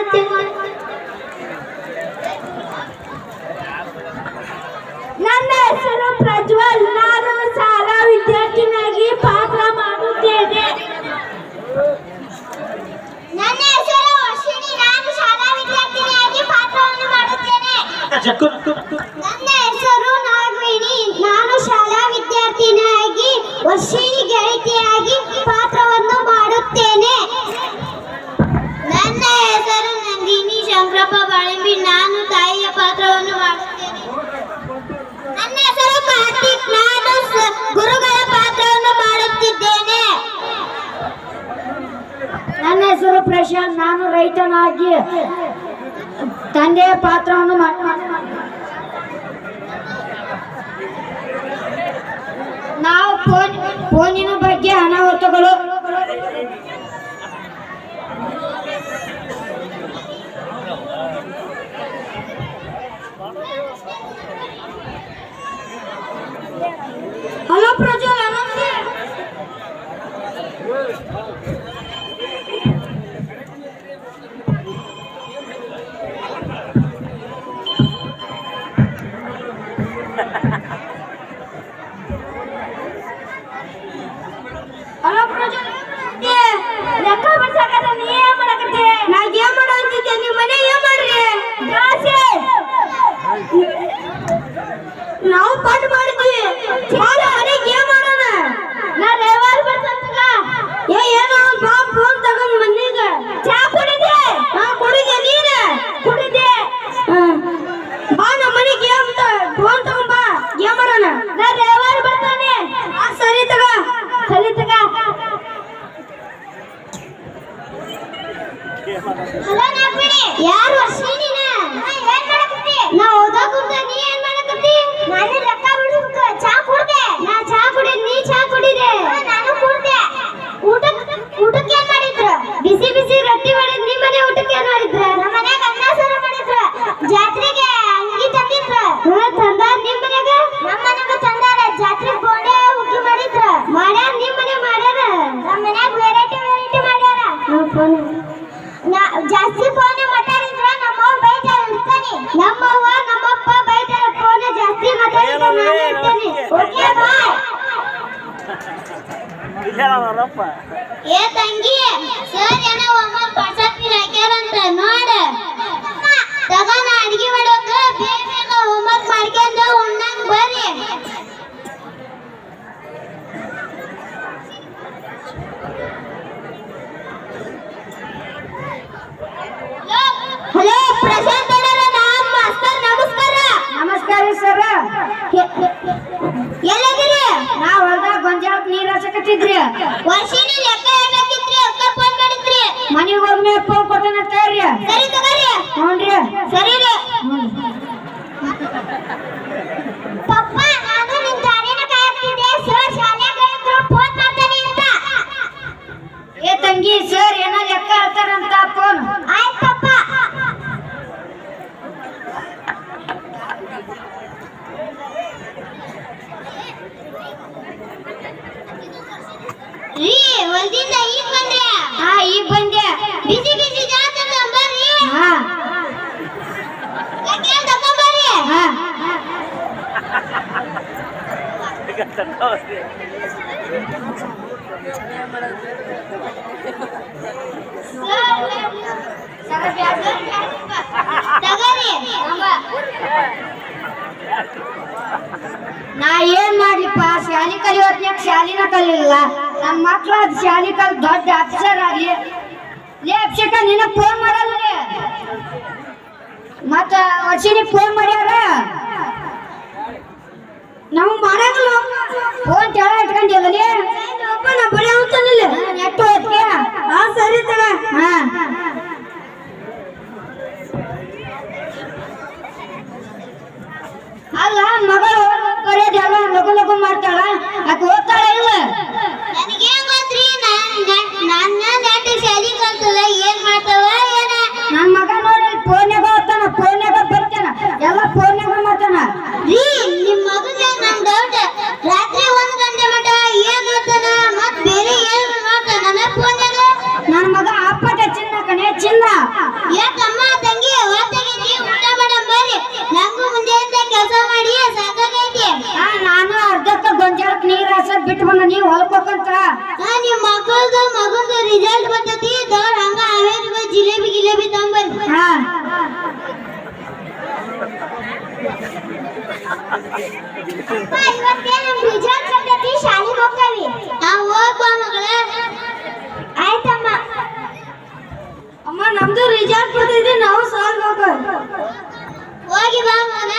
ಮತ್ತೆ ನನ್ನ ಹೆಸರು ಪ್ರಜ್ವಲ್. ನಾನು ಶಾಲಾ ವಿದ್ಯಾರ್ಥಿನಾಗಿ ಪಾತ್ರ ಮಾಡುತ್ತೇನೆ. ನನ್ನ ಹೆಸರು ಅಶ್ವಿನಿ. ನಾನು ಶಾಲಾ ವಿದ್ಯಾರ್ಥಿನಿಯಾಗಿ ಪಾತ್ರವನ್ನು ಮಾಡುತ್ತೇನೆ. ನನ್ನ ಹೆಸರು ನಾನು ವಿದ್ಯಾರ್ಥಿನಿಯಾಗಿ ವರ್ಷಿ ಗೆಳತಿಯ ವರ್ಷ ನಾನು ರೈತನಾಗಿ ತಂದೆಯ ಪಾತ್ರವನ್ನು ನಾವು ಫೋನ್ ಫೋನಿನ ಓಕೆ ಬಾಯ್ ಏ ತಂಗಿ ಸರ್ ಏನೋ ಒಮ್ಮ ಪಾಠ ಹಾಕ್ಯಾರಂತ ನೋಡ. ಮಾಡ್ತಿದ್ರಿ ವರ್ಷಿನ ಲೆಕ್ಕ ಹೇಳ್ಬೇಕಿತ್ರಿ ಅಕ್ಕ ಫೋನ್ ಮಾಡಿದ್ರಿ? ಮನೆಗೆ ಹೋಗ್ಮೆ ಕೊಟ್ಟನ ತಗೋರಿ ಸರಿ ತಗೋರಿ. ಸರಿ ರೀ. ಹ್ಞೂ ಈಗ ಬಂದ್ಯಾ ನಾ ಏನ್ ಮಾಡ್ಲಿಪ್ಪ? ಶಾಲಿ ಕಲಿಯೋತ್ನ್ಯಾಗ ಶಾಲಿನ ಕಲಿಲಿಲ್ಲ ನಮ್ಮ ಮಕ್ಳು ಶಾಲಿ ಕಲ್ ದೊಡ್ಡ ಅಫ್ಸರ್ ಆಗ್ಲಿ. ಲೇ ಅಭಿಷೇಕ ನಿನ್ನ ಫೋನ್ ಮಾಡಲ್ಲ ಮತ್ತ ವರ್ಷಿನಿ ಫೋನ್ ಮಾಡ್ಯಾರ? ನಾವು ಮಾಡಂಗಿಲ್ಲ. ಫೋನ್ ತೆಳ ಇಟ್ಕೊಂಡಿಲ್ಲ ಲೇ. ಒಬ್ಬ ನಾ ಬಳಿ ಅವ್ತಾನಿಲ್ಲ ನೆಟ್ ಹೋಗ್ತೀಯ ಹಾ ಸರಿ ತಗ. ಹಾ. ಹೊಲ್ಕೋಕಂತ ಆ ನಿಮ್ ಮಕ್ಕಳ್ದು ಮಗಂದು ರಿಸಲ್ಟ್ ಬರ್ತೈತಿ ದೊಡ್ಡ ಹಂಗ ಆಮೇಲೆ ಜಿಲೇಬಿ ಗಿಲೇಬಿ ತಗೊಂಬರ್ರಿ ಹಾ ಇವತ್ತೇ ನಮ್ ರಿಸಲ್ಟ್ ಬರ್ತೈತಿ ಶಾಲೆಗೆ ಹೋಗ್ತಾವಿ ಆ ಹೋಗ್ಬಾ ಮಗಳ ಆಯ್ತಮ್ಮ ಅಮ್ಮ ನಮ್ದು ರಿಸಲ್ಟ್ ಬರ್ತೈತಿ ನಾವು ಸಾಲ್ ಹೋಗ ಹೋಗಿ ಬಾ ಮಗನ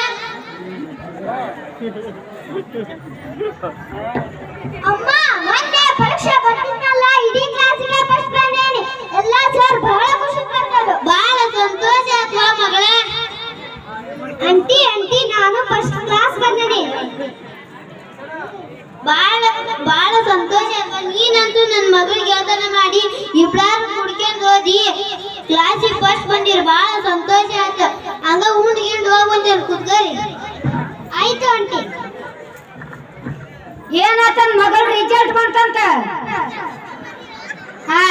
ಅಂಟಿ ಅಂಟಿ ನಾನು ಫಸ್ಟ್ ಕ್ಲಾಸ್ ಬಂದೇನಿ. ಬಾಳ ಬಾಳ ಸಂತೋಷ ಆಯ್ತು ನೀನಂತೂ ನನ್ನ ಮಗಳಿಗೆ ಗೆಳತನ ಮಾಡಿ ಇಬ್ರಾರು ಕುಡ್ಕೊಂಡು ಓದಿ ಕ್ಲಾಸಿಗೆ ಫಸ್ಟ್ ಬಂದಿರಿ ಬಾಳ ಸಂತೋಷ ಆಯ್ತು. ಹಂಗ ಉಂಡ್ಗಿಂಡ್ ಹೋಗಿ ಬಂದಿರಿ ಕುತ್ಕರಿ ಆಯ್ತು ಆಂಟಿ ಏನಾತನ್ ಮಗಳು ರಿಜಲ್ಟ್ ಹಾ.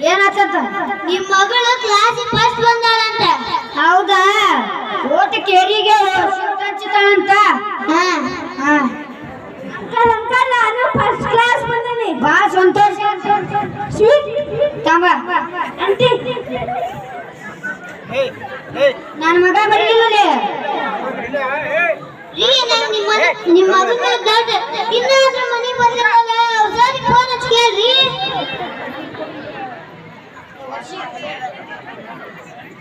ಏನಾತಂತ? ನಿಮ್ ಮಗಳು ಕ್ಲಾಸ್ ಫಸ್ಟ್ ಬಂದಾಳಂತ. ಹೌದಾ? ಓಟ್ ಕೇರಿಗೆ ಹಚ್ಚಿತಾಳಂತ ಹಾ. ಹಾ. ಅಂಕಲ್ ಅಂಕಲ್ ನಾನು ಫಸ್ಟ್ ಕ್ಲಾಸ್ ಬಂದೀನಿ. ಬಾ ಸಂತೋಷ. ಸ್ವೀಟ್ ತಮ್ಮ. ಅಂಟಿ. ನನ್ನ ಮಗ ಬರಲಿಲ್ಲ ರೀ ನಂಗ್ ನಿಮ್ಮ ಮಗನ ದೊಡ್ಡ ಇನ್ನಾದ್ರೂ ಮನೆ ಬಂದಿರಲ್ಲ ಫೋನ್ ಹಚ್ಚಿ ಕೇಳ್ರಿ.